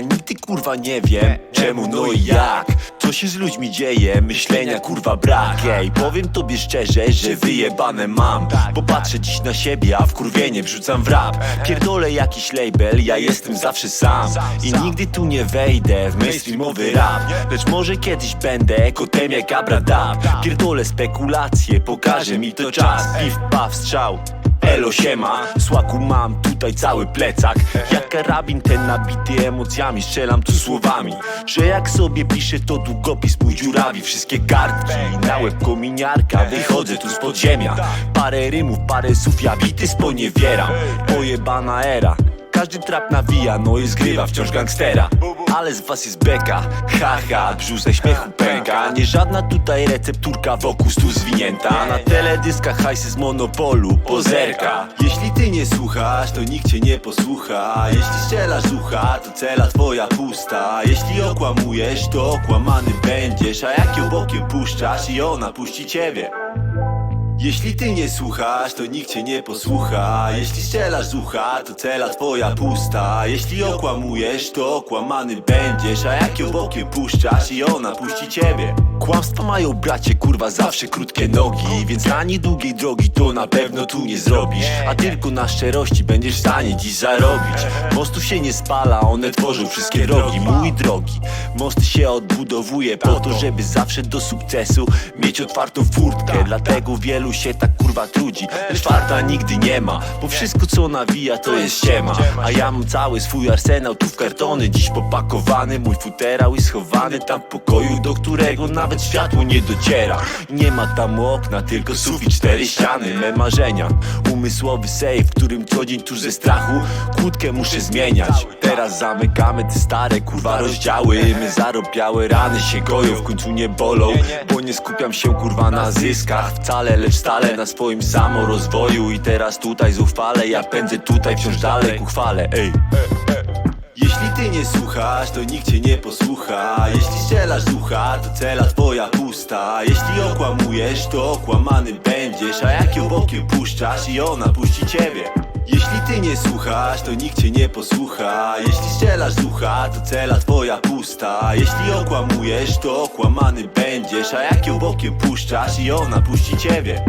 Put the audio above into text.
Niestety kurwa nie wiem czemu, no i jak. Co się z ludźmi dzieje, myślenia kurwa brak. Ej, powiem tobie szczerze, że wyjebane mam. Popatrzę dziś na siebie, a wkurwienie wrzucam w rap. Pierdolę jakiś label, ja jestem zawsze sam. I nigdy tu nie wejdę w mainstreamowy rap. Lecz może kiedyś będę kotem jak Abradab Pierdolę spekulacje, pokaże mi to czas. Piw, paw, strzał Elo siema, słaku mam tutaj cały plecak. Jak karabin ten nabity emocjami. Strzelam tu słowami Że jak sobie piszę to długopis mój dziurawi. Wszystkie kartki na łeb kominiarka. Wychodzę tu z podziemia. Parę rymów, parę słów ja bity sponiewieram Pojebana era każdy trap nawija, no i zgrywa wciąż gangstera. Ale z was jest beka, haha, brzusze śmiechu pęka. Nie żadna tutaj recepturka wokół stu zwinięta. Na teledyskach hajsy z monopolu, pozerka. Jeśli ty nie słuchasz, to nikt cię nie posłucha. Jeśli strzelasz z ucha, to cela twoja pusta. Jeśli okłamujesz, to okłamany będziesz. A jak ją bokiem puszczasz i ona puści ciebie jeśli ty nie słuchasz, to nikt cię nie posłucha. Jeśli strzelasz z ucha, to cela twoja pusta. Jeśli okłamujesz, to okłamany będziesz. A jak ją bokiem puszczasz i ona puści ciebie? Kłamstwa mają bracie, kurwa, zawsze krótkie nogi. Więc na niedługiej drogi to na pewno tu nie zrobisz. A tylko na szczerości będziesz w stanie dziś zarobić. Mostów się nie spala, one tworzą wszystkie rogi. Mój drogi, mosty się odbudowuje po to, żeby zawsze do sukcesu mieć otwartą furtkę. Dlatego wielu się tak kurwa trudzi. Lecz farta nigdy nie ma, bo wszystko co nawija to jest ściema A ja mam cały swój arsenał tu w kartony. Dziś popakowany, mój futerał i schowany tam w pokoju Do którego nawet światło nie dociera. Nie ma tam okna, tylko sufit, cztery ściany. Me marzenia, umysłowy sejf, w którym co dzień tuż ze strachu Kłódkę muszę zmieniać Teraz zamykamy te stare kurwa rozdziały. My zarobiałe rany się goją, w końcu nie bolą Bo nie skupiam się kurwa na zyskach. Wcale Lecz stale na swoim samorozwoju. I teraz tutaj zuchwale, ja pędzę tutaj wciąż dalej ku chwale Ej. Jeśli ty nie słuchasz, to nikt cię nie posłucha. Jeśli strzelasz z ucha, to cela twoja pusta. Jeśli okłamujesz, to okłamany będziesz. A jak ją bokiem puszczasz i ona puści ciebie jeśli ty nie słuchasz, to nikt cię nie posłucha. Jeśli strzelasz z ucha, to cela twoja pusta. Jeśli okłamujesz, to okłamany będziesz. A jak ją bokiem puszczasz i ona puści ciebie